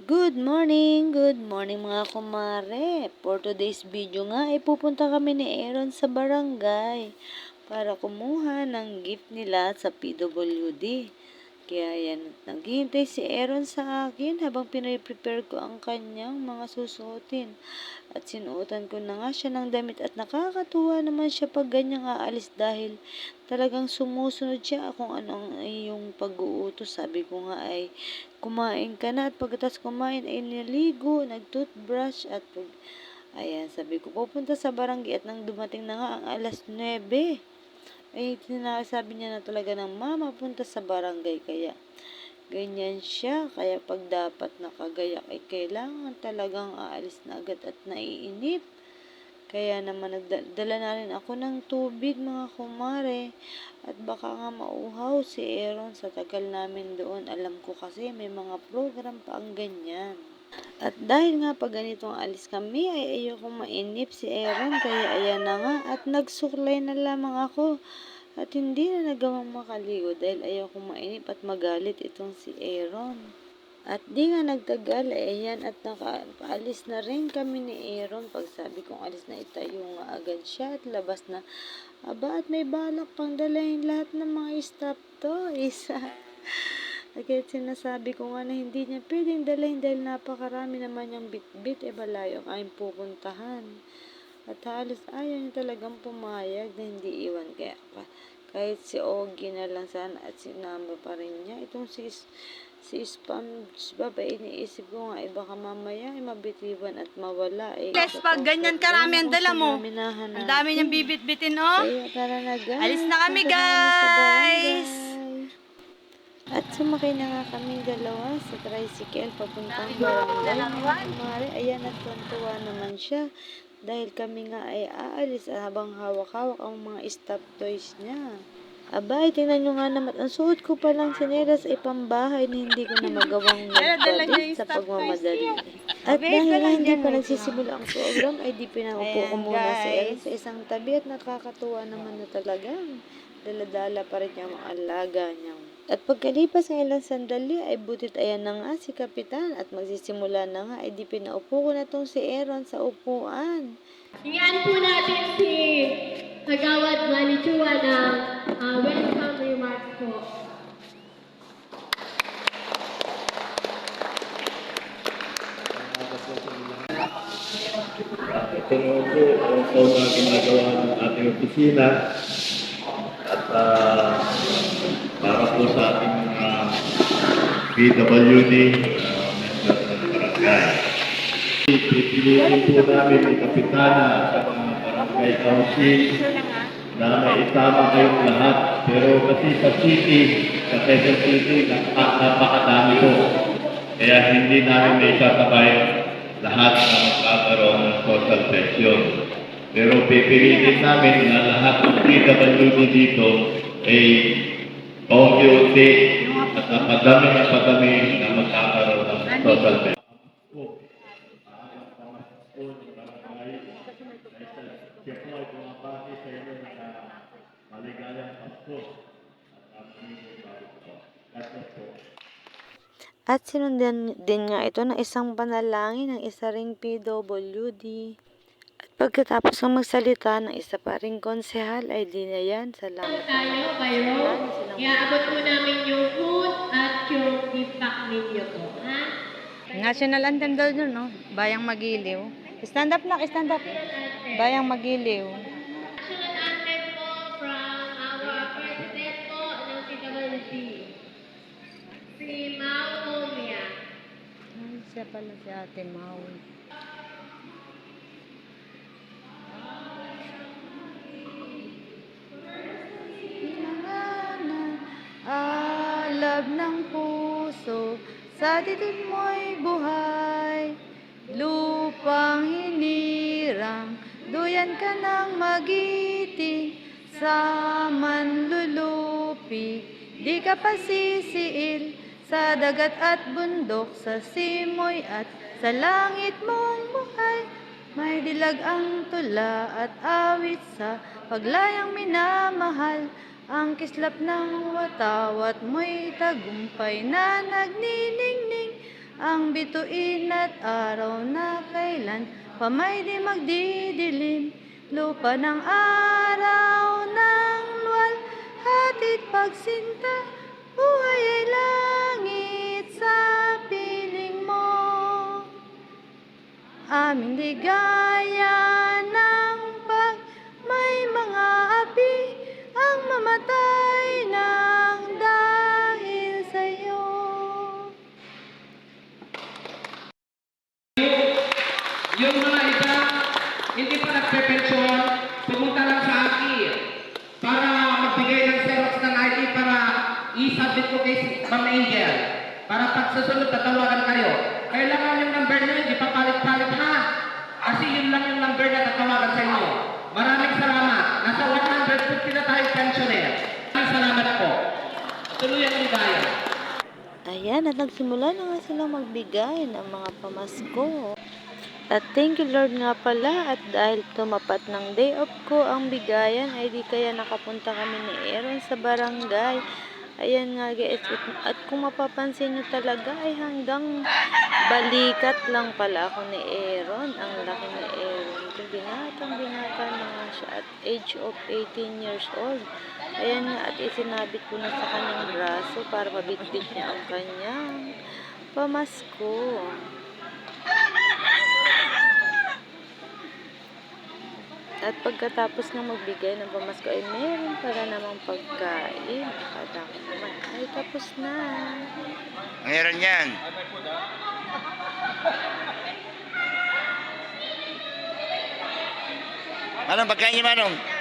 Good morning, good morning mga kumare. For today's video nga, ay pupunta kami ni Aaron sa barangay para kumuha ng gift nila sa PWD. Kaya yan, naghihintay si Aaron sa akin habang pinaprepare ko ang kanyang mga susuotin. At sinuotan ko na nga siya ng damit at nakakatuwa naman siya pag ganyang aalis dahil talagang sumusunod siya kung ano ang iyong pag-uutos. Sabi ko nga ay kumain ka na at pagkatapos kumain ay niligo, nag-toothbrush at pag... Ayan, sabi ko, pupunta sa barangay at nang dumating na nga ang alas 9, ay sinasabi niya na talaga ng mama, punta sa barangay kaya ganyan siya. Kaya pag dapat nakagayak ay kailangan talagang aalis na agad at naiinip. Kaya naman nagdala na rin ako ng tubig mga kumare. At baka nga mauhaw si Aaron sa tagal namin doon. Alam ko kasi may mga program pa ang ganyan. At dahil nga pag ganitong alis kami ay ayokong mainip si Aaron kaya ayan na nga at nagsuklay na lamang ako at hindi na nagawang makaligo dahil ayokong mainip at magalit itong si Aaron. At di nga nagtagal ay ayan at nakaalis na rin kami ni Aaron pag sabi kong alis na itayo nga agad siya at labas na aba at may balak pang dalahin lahat ng mga staff to isa. Kaya sinasabi ko nga na hindi niya pwedeng dalhin dahil napakarami naman yung bit-bit e malayo ang aming pupuntahan. At halos ayaw niya talagang pumayag na hindi iwan kaya pa. Kahit si Ogie na lang sana at sinama pa rin niya. Itong si, si Spam, babae iniisip ko nga eh baka mamaya ay mabitiwan at mawala eh. Yes, pag ganyan karami ang dala mo. Ang dami niyang bibit-bitin, oh. Kaya tara na guys. Alis na kami, guys. At sumakay na nga kami dalawa sa tricycle papuntang barangay. Mga kumare, ayan at tuwa naman siya. Dahil kami nga ay aalis habang hawak-hawak ang mga stuffed toys niya. Abay, tingnan nyo nga naman. Ang suot ko pa lang sinelas ay pambahay na hindi ko na magawang niya yung sa pagmamadali. niya. At dahil nga hindi pa nagsisimula ang program, ay di pinaupo ko muna sa. Aaron sa isang tabi at nakakatuwa naman na talagang daladala pa rin yung mga alaga niya. At pagkalipas ng ilang sandali ay butit ayan na nga si Kapitan at magsisimula na nga ay di pinaupo ko na tong si Aaron sa upuan. Hingaan po natin si Kagawad Manichua ng uh, welcome remarks po. Ito po ang na ginagawa ng ating opisina PWD uh, member ng barangay. Pipiliin po namin ni Kapitana sa mga barangay council na maitama kayong lahat. Pero kasi sa city, sa Quezon City, nap- napakadami po. Kaya hindi namin may sasabay lahat na magkakaroon ng social pension. Pero pipiliin namin na lahat ng PWD dito ay paunti-unti at padami na padami na magkakaroon ng social pension. Siya po ay bumabati sa inyo na maligayang Pasko at ang inyong bago. God bless po. At sinundan din nga ito ng isang panalangin ng isa ring PWD. At pagkatapos ng magsalita ng isa pa ring konsehal ay di na yan. Salamat. Tayo kay Ro. Iaabot po namin yung food at yung gift pack ninyo po. Ha? National anthem daw dun, no? Bayang Magiliw. Stand up na, stand up. Bayang Magiliw. National anthem po from our president po ng PWD. Si Mau Omia. Siya pala si Ate Mau. Alab ng puso, sa titid mo'y buhay. Lupang hinirang, duyan ka ng magiting, sa manlulupi, di ka pasisiil, sa dagat at bundok, sa simoy at sa langit mong buhay. May dilag ang tula at awit sa paglayang minamahal. Ang kislap ng watawat mo'y tagumpay na nagniningning. ang bituin at araw na kailan pamay di magdidilim lupa ng araw ng luwal hatid pagsinta buhay ay langit sa piling mo aming ligaya Hindi pa nagpe-pensyon, pumunta lang sa akin para magbigay ng Xerox ng ID para i-submit ko kay Ma'am Angel. Para pag susunod, tatawagan kayo. Kailangan yung number nyo, hindi pa palit-palit ha. Kasi yun lang yung number na tatawagan sa inyo. Maraming salamat. Nasa 150 na tayo pensioner. Maraming salamat po. Tuloy ang ligaya. Ayan, at nagsimula na nga silang magbigay ng mga pamasko. At thank you Lord nga pala at dahil tumapat ng day off ko ang bigayan ay di kaya nakapunta kami ni Aaron sa barangay. Ayan nga guys, at, kung mapapansin nyo talaga ay hanggang balikat lang pala ako ni Aaron. Ang laki ni Aaron. Binatang binata na siya at age of 18 years old. Ayan nga at isinabit ko na sa kanyang braso para mabitbit niya ang kanyang pamasko. At pagkatapos ng magbigay ng pamasko ay meron para namang pagkain. Akala ko naman ay tapos na. Meron yan. Manong, pagkain niyo, Manong.